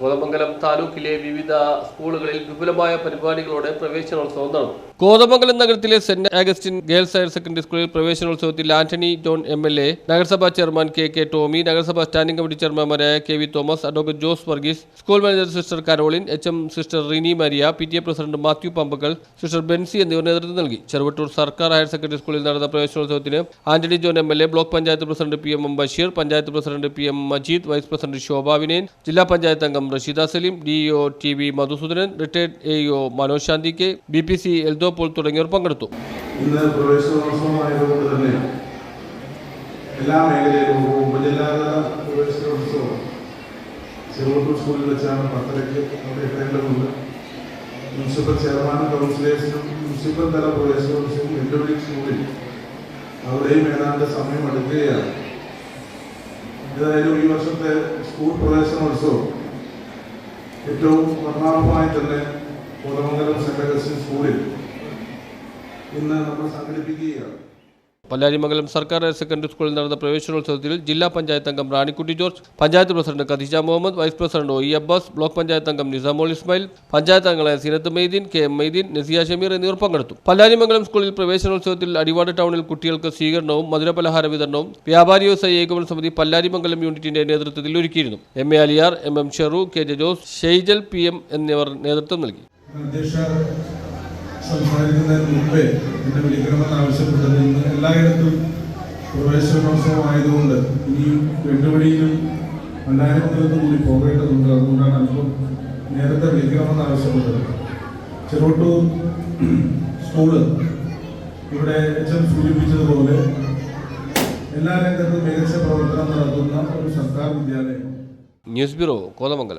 Kothamangalam താലൂക്കിലെ വിവിധ സ്കൂളുകളിൽ വിപുലമായ പരിപാടികളോടെ പ്രവേശനോത്സവം നടന്നു. കോതമംഗലം നഗരത്തിലെ saint Augustine girls higher secondary സ്കൂളിൽ പ്രവേശനോത്സവത്തിൽ Antony John M L A നഗരസഭാ ചെയർമാൻ കെ കെ ടോമി നഗരസഭാ standing committee ചെയർമാൻമാരായ K V Thomas advocate Jose Varghese school manager sister Caroline H M sister Rini Maria P T A president Mathew Pampackal sister Benzy എന്നിവർ നേതൃത്വം നൽകി. ചെറുവട്ടൂർ സർക്കാർ higher secondary സ്കൂളിൽ നടന്ന പ്രവേശനോത്സവത്തിന് Antony John M L A block panchayat president P M M Basheer panchayat president P M Majeed vice president Shobha Vinayan ജില്ലാ പഞ്ചായത്ത് അംഗം Rasheeda Saleem D O T V Madhusoodanan retired A O Manoj Shanthi K B P C Eldho Paul തുടങ്ങിയവർ പങ്കെടുത്തു. ഇന്ന് പ്രവേശനോത്സവമായതുകൊണ്ട് തന്നെ എല്ലാ മേഖലയിലും ഉപജില്ലാതല പ്രവേശനോത്സവം ചെറുവട്ടൂർ സ്കൂളിൽ വെച്ചാണ് പത്തരയ്ക്ക് അവിടെ എത്തേണ്ടതുണ്ട് മുനിസിപ്പൽ ചെയർമാനും കൗൺസിലേഴ്സിനും മുനിസിപ്പൽ തല പ്രവേശനോത്സവം വെല്ലുവിളി സ്കൂളിൽ അവിടെയും ഏതാണ്ട് സമയം എടുക്കുകയാണ് ഏതായാലും ഈ വർഷത്തെ സ്കൂൾ പ്രവേശനോത്സവം ഏറ്റവും വർണാഭമായി തന്നെ കോതമംഗലം അഗസ്റ്റിൻ സ്കൂളിൽ ഇന്ന് നമ്മൾ സംഘടിപ്പിക്കുകയാണ്. പല്ലാരിമംഗലം സർക്കാർ ഹയർ സെക്കൻഡറി സ്കൂളിൽ നടന്ന പ്രവേശനോത്സവത്തിൽ ജില്ലാ പഞ്ചായത്ത് അംഗം Ranikutty George panchayat president Khadeeja Muhammad vice president O E Abbas block panchayat അംഗം നിസാമോൾ ഇസ്മായിൽ പഞ്ചായത്ത് അംഗങ്ങളായ സീനത്ത് മെയ്ദീൻ കെ എം മെയ്ദീൻ നസിയ ഷമീർ എന്നിവർ പങ്കെടുത്തു. പല്ലാരിമംഗലം സ്കൂളിൽ പ്രവേശനോത്സവത്തിൽ അടിവാട് ടൗണിൽ കുട്ടികൾക്ക് സ്വീകരണവും മധുരപലഹാര വിതരണവും വ്യാപാരി വ്യവസായ ഏകോപന സമിതി പല്ലാരിമംഗലം യൂണിറ്റിന്റെ നേതൃത്വത്തിൽ ഒരുക്കിയിരുന്നു. M A Aliyar M M Sheru K J Jose Sheijal P M എന്നിവർ നേതൃത്വം നൽകി. സംസാരിക്കുന്നതിന് മുമ്പേ എന്നെ വിളിക്കണമെന്ന് ആവശ്യപ്പെട്ടത് ഇന്ന് എല്ലായിടത്തും പ്രവേശനോത്സവം ആയതുകൊണ്ട് ഇനിയും വെല്ലുവിളിയിലും രണ്ടായിരത്തിലൊന്ന് കൂടി പോകേണ്ടതുണ്ട്. അതുകൊണ്ടാണ് അല്പം നേരത്തെ വിളിക്കണമെന്ന് ആവശ്യപ്പെട്ടത്. ചെറുവട്ടൂർ സ്കൂൾ ഇവിടെ എച്ച് എം സൂചിപ്പിച്ചതുപോലെ എല്ലാ രംഗത്തും മികച്ച പ്രവർത്തനം നടത്തുന്ന ഒരു സർക്കാർ വിദ്യാലയം. News bureau Kothamangalam.